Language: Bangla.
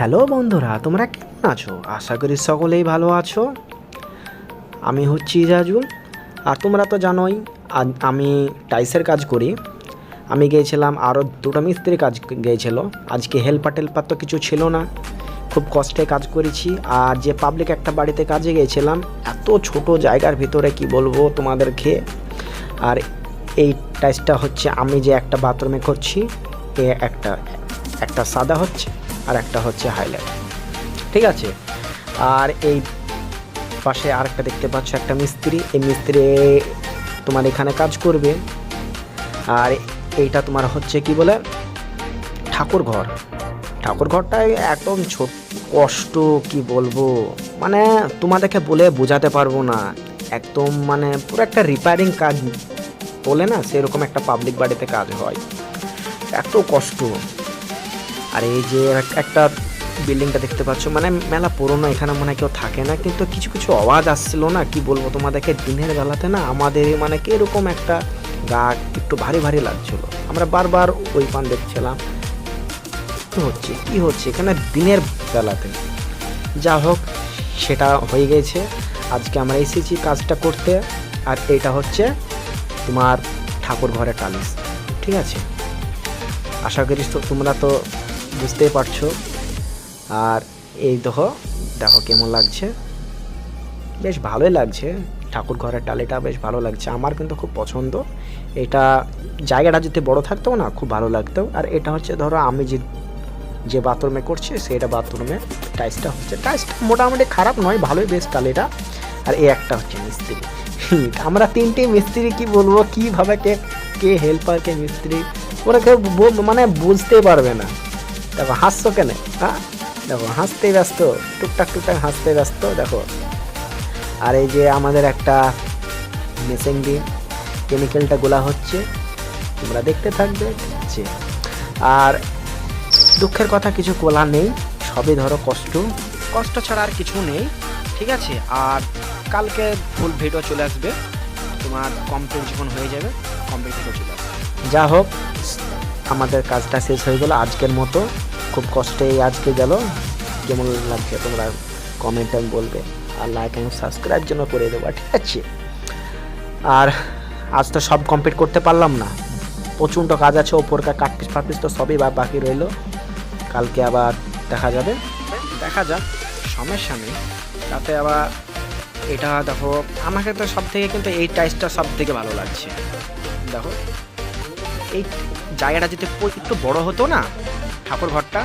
হ্যালো বন্ধুরা, তোমরা কেমন আছো? আশা করি সকলেই ভালো আছো। আমি হচ্ছি ইজাজুল আর তোমরা তো জানোই আমি টাইসের কাজ করি। আমি গিয়েছিলাম, আরও দুটো মিস্ত্রি কাজ গিয়েছিল। আজকে হেল্পার টেলপার তো কিছু ছিল না। খুব কষ্টে কাজ করেছি, আর যে পাবলিক একটা বাড়িতে কাজে গিয়েছিলাম, এত ছোট জায়গার ভিতরে কি বলব তোমাদেরকে? আর এই টাইসটা হচ্ছে, আমি যে একটা বাথরুমে করছি, এ একটা একটা সাদা হচ্ছে। আর একটা হচ্ছে হাইলাইট ঠিক আছে? আর এই পাশে আরেকটা দেখতে পাচ্ছ, একটা মিস্ত্রি। এই মিস্ত্রি তোমার এখানে কাজ করবে। আর এইটা তোমার হচ্ছে কি বলে? ঠাকুর ঘর ঠাকুর ঘরটাই একদম ছোট, কষ্ট, কি বলব? মানে তোমাদেরকে বলে বোঝাতে পারব না। একদম মানে পুরো একটা রিপেয়ারিং কাজ বলে না, সেরকম একটা পাবলিক বাড়িতে কাজ হয়। এত কষ্ট। আর এই যে এক- একটা বিল্ডিংটা দেখতে পাচ্ছ মানে মেলা পুরনো, এখানে মনে কেউ থাকে না, কিন্তু কিছু কিছু আওয়াজ আসছিল না, কি বলব তোমাদেরকে, দিনের বেলাতে না আমাদের মানে কি এরকম একটা গা একটু ভারী ভারী লাগছিল। আমরা বারবার ওই পান দেখছিলাম। কি হচ্ছে? কি হচ্ছে? এখানে দিনের বেলাতে। যা হোক, সেটা হয়ে গেছে। আজকে আমরা এসেছি কাজটা করতে, আর এটা হচ্ছে তোমার ঠাকুর ঘরে টালিশ। ঠিক আছে? আশা করি তো তোমরা তো বুঝতেই পারছ। আর এই দেখো দেখো কেমন লাগছে। বেশ ভালোই লাগছে। ঠাকুর ঘরের টালিটা বেশ ভালো লাগছে। আমার কিন্তু খুব পছন্দ। এটা জায়গাটা যদি বড় থাকতো না, খুব ভালো লাগতো। আর এটা হচ্ছে ধরো, আমি যে যে বাথরুমে করছি, সেটা বাথরুমে টাইসটা হচ্ছে। টাইসটা মোটামুটি খারাপ নয়, ভালোই বেশ টালিটা। আর এই একটা হচ্ছে মিস্ত্রি। আমরা তিনটে মিস্ত্রি কি বলব, কীভাবে কে কে হেল্পার কে মিস্ত্রি, ওরা কেউ মানে বুঝতে পারবে না। দেখো, হাসছো কেন? হ্যাঁ? দেখো, হাসতেই ব্যস্ত, টুকটাক টুকটাক হাসতে ব্যস্ত, দেখো। আর এই যে আমাদের একটা মেশিন দিয়ে কেমিক্যালটা গোলা হচ্ছে, তোমরা দেখতে থাকবে আছে আর দুঃখের কথা কিছু বলা নেই, সবই ধরো কষ্ট। কষ্ট ছাড়া আর কিছু নেই, ঠিক আছে? আর কালকে ফুল ভিডিও চলে আসবে, তোমার কমপ্লিট যখন হয়ে যাবে কমপ্লিট ভিডিও চলে আসবে। যা হোক, আমাদের কাজটা শেষ হয়ে গেল, আজকের মতো। খুব কষ্টেই আজকে গেল। কেমন লাগছে তোমরা কমেন্ট আমি বলবে। আর লাইক অ্যান্ড সাবস্ক্রাইব জন্য করে দেবো ঠিক আছে? আর আজ তো সব কমপ্লিট করতে পারলাম না। প্রচণ্ড কাজ আছে ওপরকার কাটপিস ফাটপিস তো সবই বাকি রইল। কালকে আবার দেখা যাবে। দেখা যাক, সমস্যা নেই। তাতে আবার এটা দেখো, আমাকে তো সব থেকে কিন্তু এই টাইসটা সব থেকে ভালো লাগছে। দেখো, এই জায়গাটা যদি একটু বড় হতো না ঠাকুর ঘরটা